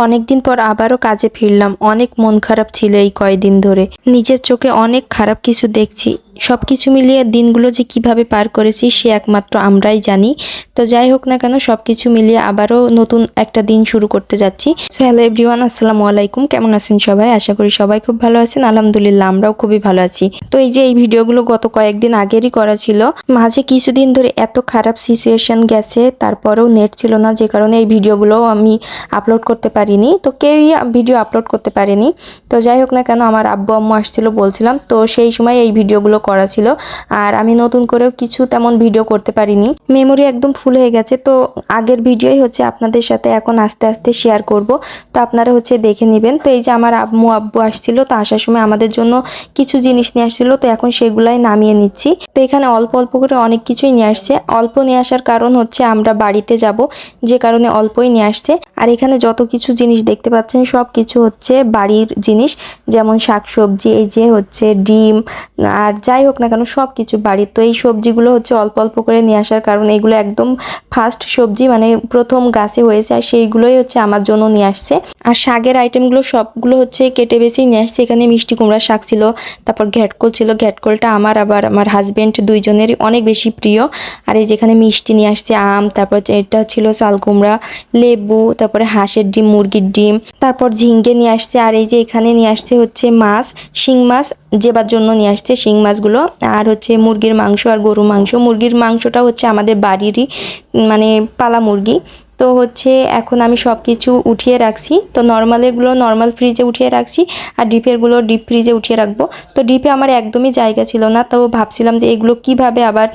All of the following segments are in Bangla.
অনেকদিন পর আবারও কাজে ফিরলাম। অনেক মন খারাপ ছিল এই কয়দিন ধরে। নিজের চোখে অনেক খারাপ কিছু দেখছি। সব কিছু মিলিয়ে দিনগুলো যে কীভাবে পার করেছি সে একমাত্র আমরাই জানি। তো যাই হোক না কেন সব কিছু মিলিয়ে আবারও নতুন একটা দিন শুরু করতে যাচ্ছি। সো হ্যালো এভরিওয়ান আসসালামু আলাইকুম। কেমন আছেন সবাই? আশা করি সবাই খুব ভালো আছেন। আলহামদুলিল্লাহ, আমরাও খুবই ভালো আছি। তো এই যে এই ভিডিওগুলো গত কয়েকদিন আগেরই করা ছিল, মাঝে কিছুদিন ধরে এত খারাপ সিচুয়েশন গেছে, তারপরেও নেট ছিল না, যে কারণে এই ভিডিওগুলো আমি আপলোড করতে পারিনি। তো কেউই ভিডিও আপলোড করতে পারেনি। তো যাই হোক না কেন, আমার আব্বু আম্মু আসছিল, বলছিলাম, তো সেই সময় এই ভিডিওগুলো করা ছিল। আর আমি নতুন করেও কিছু তেমন ভিডিও করতে পারিনি। মেমোরি একদম ফুল হয়ে গেছে। তো আগের ভিডিওই হচ্ছে আপনাদের সাথে এখন আস্তে আস্তে শেয়ার করব। তো আপনারা হচ্ছে দেখে নেবেন। তো এই যে আমার আম্মু আব্বু আসছিল, তো আসার সময় আমাদের জন্য কিছু জিনিস নিয়ে আসছিল। তো এখন সেগুলাই নামিয়ে নিচ্ছি। তো এখানে অল্প অল্প করে অনেক কিছুই নিয়ে আসছে। অল্প নিয়ে আসার কারণ হচ্ছে আমরা বাড়িতে যাব। যে কারণে অল্পই নিয়ে আসছে। আর এখানে যত কিছু জিনিস দেখতে পাচ্ছেন, সব কিছু হচ্ছে বাড়ির জিনিস। যেমন শাকসবজি, এই যে হচ্ছে ডিম, আর যাই হোক না কেন সব কিছু বাড়ির তো এই সবজিগুলো হচ্ছে অল্প অল্প করে নিয়ে আসার কারণ এগুলো একদম ফার্স্ট সবজি মানে প্রথম গাছে হয়েছে আর সেইগুলোই হচ্ছে আমার জন্য নিয়ে আসছে। আর শাকের আইটেমগুলো সবগুলো হচ্ছে কেটে বেছেই নিয়ে আসছে। এখানে মিষ্টি কুমড়ার শাক ছিল, তারপর ঘ্যাটকল ছিল। ঘ্যাটকলটা আমার আবার আমার হাজব্যান্ড দুইজনেরই অনেক বেশি প্রিয়। আর এই যেখানে মিষ্টি নিয়ে আসছে, আম, তারপর এটা ছিল চাল কুমড়া, লেবু, তারপরে হাঁসের ডিম, মুরগির ডিম, তারপর ঝিঙ্গে নিয়ে আসছে। আর এই যে এখানে নিয়ে আসছে হচ্ছে মাছ, শিং মাছ যেবার জন্য নিয়ে আসছে শিং মাছগুলো। আর হচ্ছে মুরগির মাংস আর গরু মাংস। মুরগির মাংসটা হচ্ছে আমাদের বাড়িরই মানে পালা মুরগি। তো হচ্ছে এখন আমি সব কিছু উঠিয়ে রাখছি। তো নর্মালেরগুলো নর্মাল ফ্রিজে উঠিয়ে রাখছি আর ডিপেরগুলো ডিপ ফ্রিজে উঠিয়ে রাখব। তো ডিপে আমার একদমই জায়গা ছিল না, তো ভাবছিলাম যে এগুলো কীভাবে আবার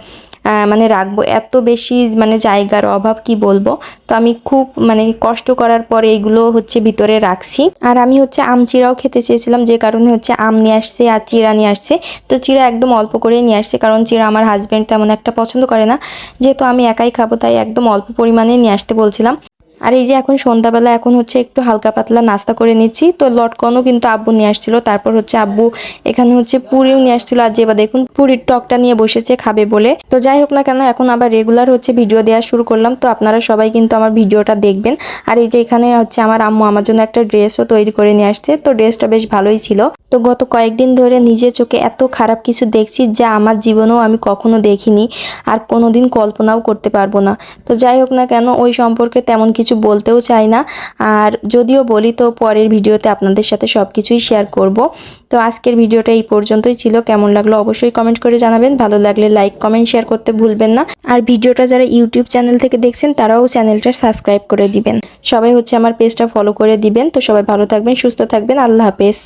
মানে রাখব। এত বেশি মানে জায়গার অভাব কি বলব? তো আমি খুব মানে কষ্ট করার পরে এইগুলো হচ্ছে ভিতরে রাখছি। আর আমি হচ্ছে আম চিরাও খেতে চেয়েছিলাম, যে কারণে হচ্ছে আম নিয়ে আসছে আর চিরা নিয়ে আসছে। তো চিরা একদম অল্প করেই নিয়ে আসছে, কারণ চিরা আমার হাজব্যান্ড তেমন একটা পছন্দ করে না। যেহেতু আমি একাই খাব, তাই একদম অল্প পরিমাণে নিয়ে আসতে বলছিলাম। আর এই যে এখন সন্ধ্যাবেলা, এখন হচ্ছে একটু হালকা পাতলা নাস্তা করে নিচ্ছি। তো লটকনও কিন্তু আব্বু নিয়ে আসছিল। তারপর হচ্ছে আব্বু এখানে হচ্ছে পুরিও নিয়ে আসছিল। আর যেবা দেখুন, পুরীর টকটা নিয়ে বসেছে খাবে বলে। তো যাই হোক না কেন, এখন আবার রেগুলার হচ্ছে ভিডিও দেওয়া শুরু করলাম। তো আপনারা সবাই কিন্তু আমার ভিডিওটা দেখবেন। আর এই যে এখানে হচ্ছে আমার আম্মু আমার জন্য একটা ড্রেসও তৈরি করে নিয়ে আসছে। তো ড্রেসটা বেশ ভালোই ছিল। তো গত কয়েকদিন ধরে নিজের চোখে এত খারাপ কিছু দেখছি যা আমার জীবনেও আমি কখনো দেখিনি। আর কোনোদিন কল্পনাও করতে পারব না। তো যাই হোক না কেন, ওই সম্পর্কে তেমন কিছু বলতেও চাই না। আর যদিও বলি তো পরের ভিডিওতে আপনাদের সাথে সব কিছুই শেয়ার করব। তো আজকের ভিডিওটা এই পর্যন্তই ছিল। কেমন লাগল অবশ্যই কমেন্ট করে জানাবেন। ভালো লাগলে লাইক কমেন্ট শেয়ার করতে ভুলবেন না। আর ভিডিওটা যারা ইউটিউব চ্যানেল থেকে দেখছেন, তারাও চ্যানেলটা সাবস্ক্রাইব করে দিবেন। সবাই হচ্ছে আমার পেজটা ফলো করে দিবেন। তো সবাই ভালো থাকবেন, সুস্থ থাকবেন। আল্লাহ হাফেজ।